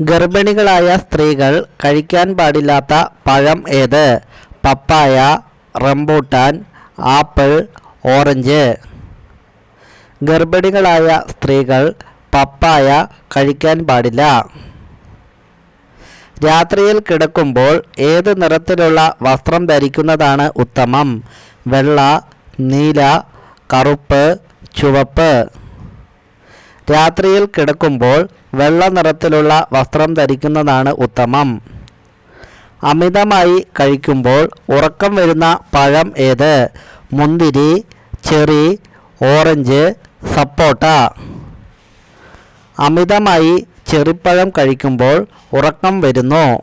ഗർഭിണികളായ സ്ത്രീകൾ കഴിക്കാൻ പാടില്ലാത്ത പഴം ഏത്? പപ്പായ റംബൂട്ടാൻ ആപ്പിൾ ഓറഞ്ച്. ഗർഭിണികളായ സ്ത്രീകൾ പപ്പായ കഴിക്കാൻ പാടില്ല. രാത്രിയിൽ കിടക്കുമ്പോൾ ഏത് നിറത്തിലുള്ള വസ്ത്രം ധരിക്കുന്നതാണ് ഉത്തമം? വെള്ള നീല കറുപ്പ് ചുവപ്പ്. രാത്രിയിൽ കിടക്കുമ്പോൾ വെള്ള നിറത്തിലുള്ള വസ്ത്രം ധരിക്കുന്നതാണ് ഉത്തമം. അമിതമായി കഴിക്കുമ്പോൾ ഉറക്കം വരുന്ന പഴം ഏത്? മുന്തിരി ചെറി ഓറഞ്ച് സപ്പോട്ട. അമിതമായി ചെറിപ്പഴം കഴിക്കുമ്പോൾ ഉറക്കം വരുന്നു.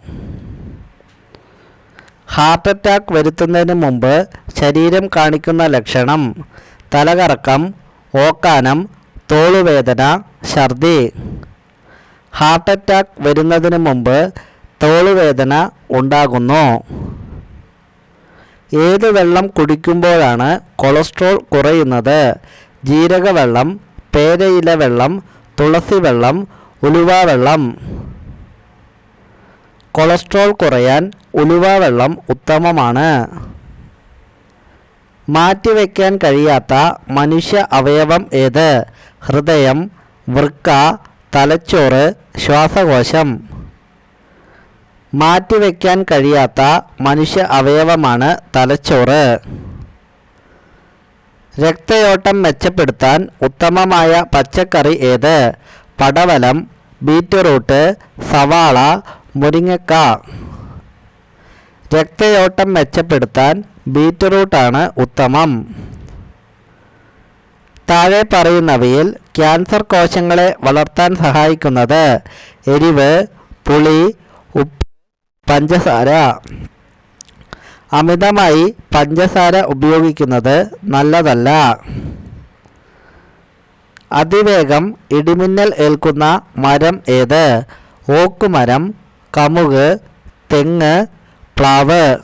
ഹാർട്ട് അറ്റാക്ക് വരുത്തുന്നതിന് മുമ്പ് ശരീരം കാണിക്കുന്ന ലക്ഷണം. തലകറക്കം ഓക്കാനം തോളുവേദന ഛർദി ഹാർട്ട് അറ്റാക്ക് വരുന്നതിന് മുമ്പ് തോളുവേദന ഉണ്ടാകുന്നു. ഏത് വെള്ളം കുടിക്കുമ്പോഴാണ് കൊളസ്ട്രോൾ കുറയുന്നത്? ജീരകവെള്ളം പേരയില വെള്ളം തുളസി വെള്ളം ഉലുവ വെള്ളം കൊളസ്ട്രോൾ കുറയാൻ ഉലുവ വെള്ളം ഉത്തമമാണ്. മാറ്റിവെക്കാൻ കഴിയാത്ത മനുഷ്യ അവയവം ഏത്? ഹൃദയം വൃക്ക തലച്ചോറ് ശ്വാസകോശം. മാറ്റിവെക്കാൻ കഴിയാത്ത മനുഷ്യ അവയവമാണ് തലച്ചോറ്. രക്തയോട്ടം മെച്ചപ്പെടുത്താൻ ഉത്തമമായ പച്ചക്കറി ഏത്? പടവലം ബീറ്റ്റൂട്ട് സവാള മുരിങ്ങക്ക. രക്തയോട്ടം മെച്ചപ്പെടുത്താൻ ബീറ്റ്റൂട്ടാണ് ഉത്തമം. താഴെ പറയുന്നവയിൽ ക്യാൻസർ കോശങ്ങളെ വളർത്താൻ സഹായിക്കുന്നത് എരിവ് പുളി ഉപ്പ് പഞ്ചസാര. അമിതമായി പഞ്ചസാര ഉപയോഗിക്കുന്നത് നല്ലതല്ല. അതിവേഗം ഇടിമിന്നൽ ഏൽക്കുന്ന മരം ഏത്? ഓക്കുമരം കമുക് തെങ്ങ് പ്ലാവ്.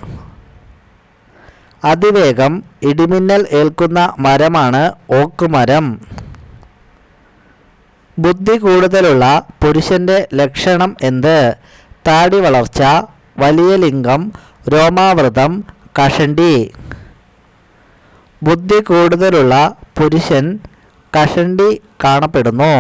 അതിവേഗം ഇടിമിന്നൽ ഏൽക്കുന്ന മരമാണ് ഓക്ക് മരം ബുദ്ധി കൂടുതലുള്ള പുരുഷന്റെ ലക്ഷണം എന്ത്? താടി വളർച്ച വലിയ ലിംഗം രോമാവൃതം കഷണ്ടി. ബുദ്ധി കൂടുതലുള്ള പുരുഷൻ കഷണ്ടി കാണപ്പെടുന്നു.